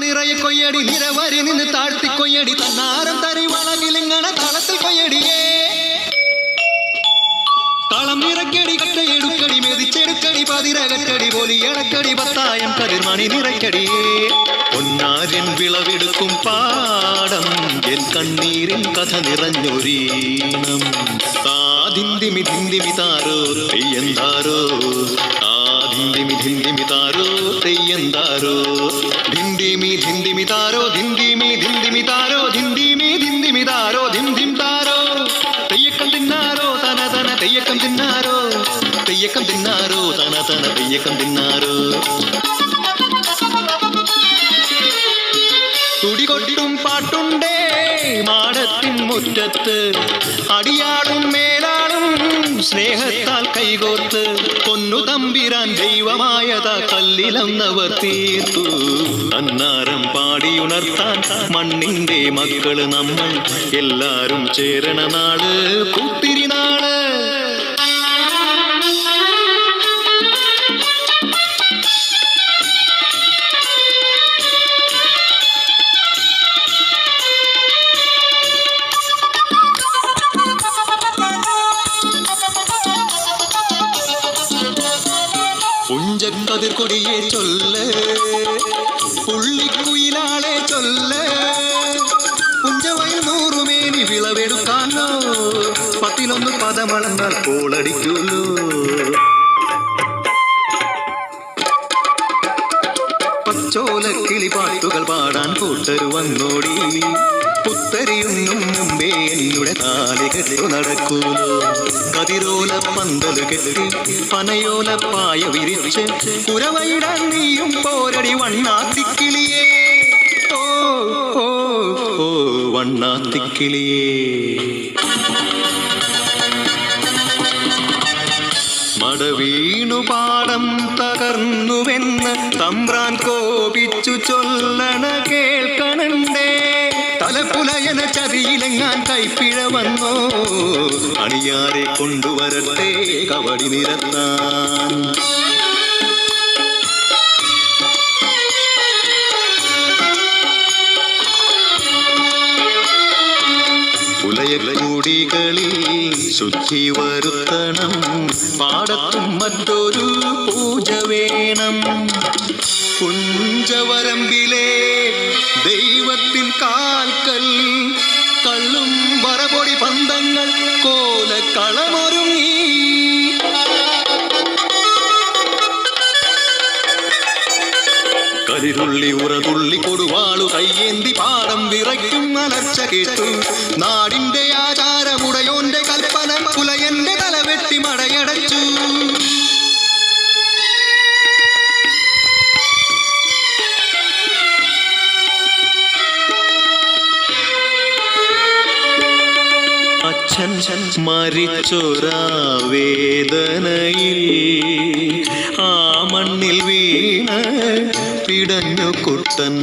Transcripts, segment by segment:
നിറയെ കൊയ്യടി നിരവരി നിന്ന് താഴ്ത്തി കൊയ്യടി തന്നാരം തരി വളകിലിങ്ങണ തളത്തിൽ കൊയ്യടിയേ തളം നിറക്കടി കട്ടയെടുക്കടി മെതിച്ചെടുക്കടി പതിരകറ്റടി പോലി ഇളക്കടി പത്തായം കതിർമണി നിറയ്ക്കടിയേ പൊന്നാര്യൻ വിളവെടുക്കും പാടം എൻ കണ്ണീരിൻ കഥ നിറഞ്ഞൊരീണം താതിന്തിമി ധിന്തിമി താരോ തെയ്യന്താരോ. താതിന്തിമി ധിന്തിമി താരോ തെയ്യന്താരോ. തെയ്യക്കം തിന്നാരോ തുടികൊട്ടും പാട്ടുണ്ടേ മാടത്തിൻ മുറ്റത്ത്. അടിയാടും മേലാളും സ്നേഹത്താൽ കൈകോർത്ത്. പൊന്നു തമ്പിരാൻ ദൈവമായത കല്ലിലന്നവർ തീർത്തു. അന്നാരം പാടിയുണർത്താൻ മണ്ണിന്റെ മക്കൾ നമ്മൾ എല്ലാരും ചേരണ നാട്. പുഞ്ചക്കതിർ சொல்ல ചൊല്ല്. പുള്ളിക്കുയിലാളെ ചൊല്ല്. പുഞ്ചവയിൽ നൂറുമേനി വിളവെടുക്കാനോ. പത്തിലൊന്ന് പദമളന്നാൽ കോളടിക്കൂലോ പച്ചോല കിളിപ്പാട്ടുകൾ പാടാൻ കൂട്ടരു പുത്തരിയുന്നും മുമ്പേ എന്നുടെ താലി കെട്ടു നടക്കൂലോ? കതിരോല പന്തൽ കെട്ടി പനയോല പായ വിരിച്ച് കുരവയിടാൻ നീയും പോരടി വണ്ണാത്തിക്കിളിയേ. ഓ ഓ ഓ വണ്ണാത്തിക്കിളിയേ. മടവീണു പാടം തകർന്നുവെന്ന് തമ്പ്രാൻ കോപിച്ചു ചൊല്ലണ കേൾക്കണണ്ടേ. തലപ്പുലയന ചതിയിലെങ്ങാൻ കൈപ്പിഴ വന്നോ അണിയാരെ കൊണ്ടുവരട്ടെ കവടി നിരത്താൻ പുലയക്കൂടികളിൽ ശുദ്ധി വരുത്തണം പാടത്തും മറ്റൊരു പൂജ വേണം കുഞ്ചവരമ്പിലെ ദൈവത്തിൻ വറപൊടി പന്തങ്ങൾ കോലക്കളമൊരുങ്ങി കരിതുള്ളി ഉറതുള്ളി കൊടുവാളു കയ്യേന്തി പാടം വിറയ്ക്കും അലർച്ച കേട്ടു. നാടിന്റെ ആചാരമുടയോന്റെ അച്ഛൻ മരിച്ചൊരാ വേദനയിൽ ആ മണ്ണിൽ വീണ് പിടഞ്ഞു കുട്ടൻ.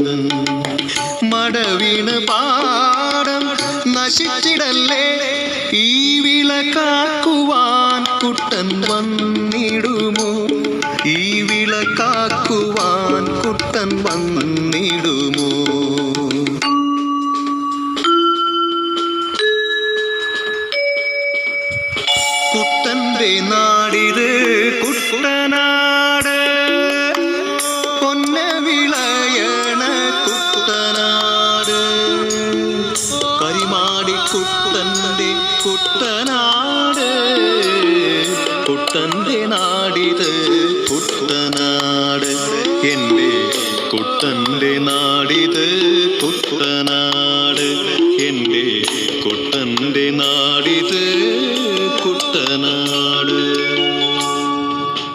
മടവീണ് പാടം നശിച്ചിടല്ലേ. ഈ വിള കാക്കുവാൻ കുട്ടൻ വന്നിടുമോ? ഈ വിള കാക്കുവാൻ കുട്ടൻ വന്നിടുമോ നാടിത് കുട്ടനാട്. പൊന്ന വിളയണ കുട്ടനാട്. കരിമാടി കുട്ടന്റെ കുട്ടനാട്. കുട്ടന്റെ നാടിത് കുട്ടനാട്. എന്റെ കുട്ടന്റെ നാടിത് കുട്ടനാട്.